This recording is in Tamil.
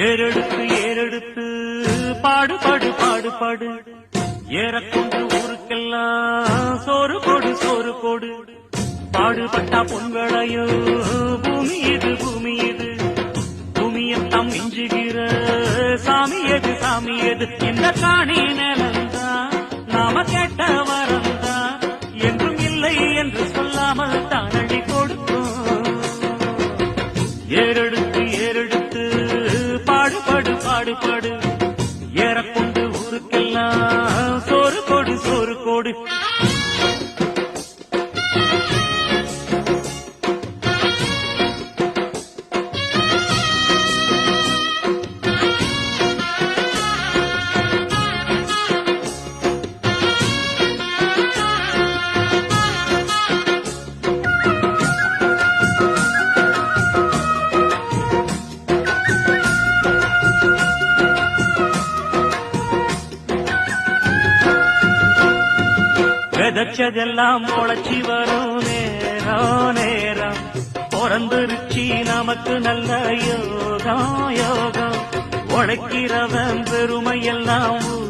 ஏறெடுத்து ஏறெடுத்து பாடு பாடு பாடு பாடு. ஏறக்கொண்டு ஊருக்கெல்லாம் சோறு போடு சோறு போடு. பாடுபட்டா பொங்கலையோ பூமி இது பூமி இது பூமியத்தம் மிஞ்சுகிற சாமி எது சாமி எது? இந்த காணி நிலந்தான் நாம கேட்ட வரந்தான் என்றும் இல்லை என்று சொல்லாமல் தானடி கொடுக்கும் பாடுபடு பாடுபடு ஏறக்கொண்டு ஊருக்கெல்லாம் சோறு கொடு சோறு கொடு விதைச்சதெல்லாம் முளைச்சி வரும் நேரம் நேரம். பிறந்துருச்சி நமக்கு நல்ல யோகம் யோகம். உழைக்கிறவன் பெருமையெல்லாம்